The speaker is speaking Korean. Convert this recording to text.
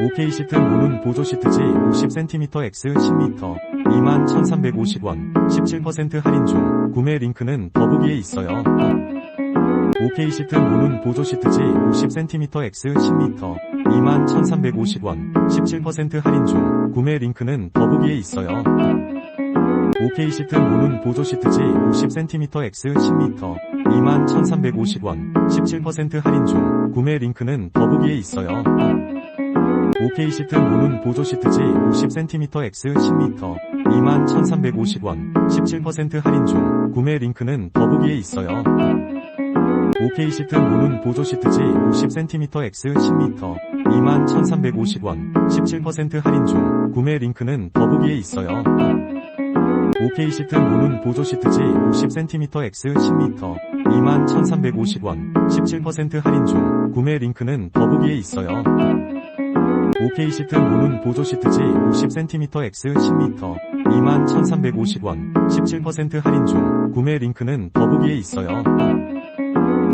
OK 시트 모는 보조 시트지 50cm X 10m 21,350원 17% 할인 중 구매 링크는 더보기에 있어요. OK 시트 모는 보조 시트지 50cm X 10m 21,350원 17% 할인 중 구매 링크는 더보기에 있어요. OK 시트 모는 보조 시트지 50cm X 10m 21,350원 17% 할인 중 구매 링크는 더보기에 있어요. OK 시트 모는 보조 시트지 50cm X 10m 21,350원 17% 할인 중 구매 링크는 더보기에 있어요. OK 시트 모는 보조 시트지 50cm X 10m 21,350원 17% 할인 중 구매 링크는 더보기에 있어요. OK 시트 모는 보조 시트지 50cm X 10m 21,350원 17% 할인 중 구매 링크는 더보기에 있어요. OK 시트 모는 보조 시트지 50cm X 10m 21,350원. 17% 할인 중. 구매 링크는 더보기에 있어요.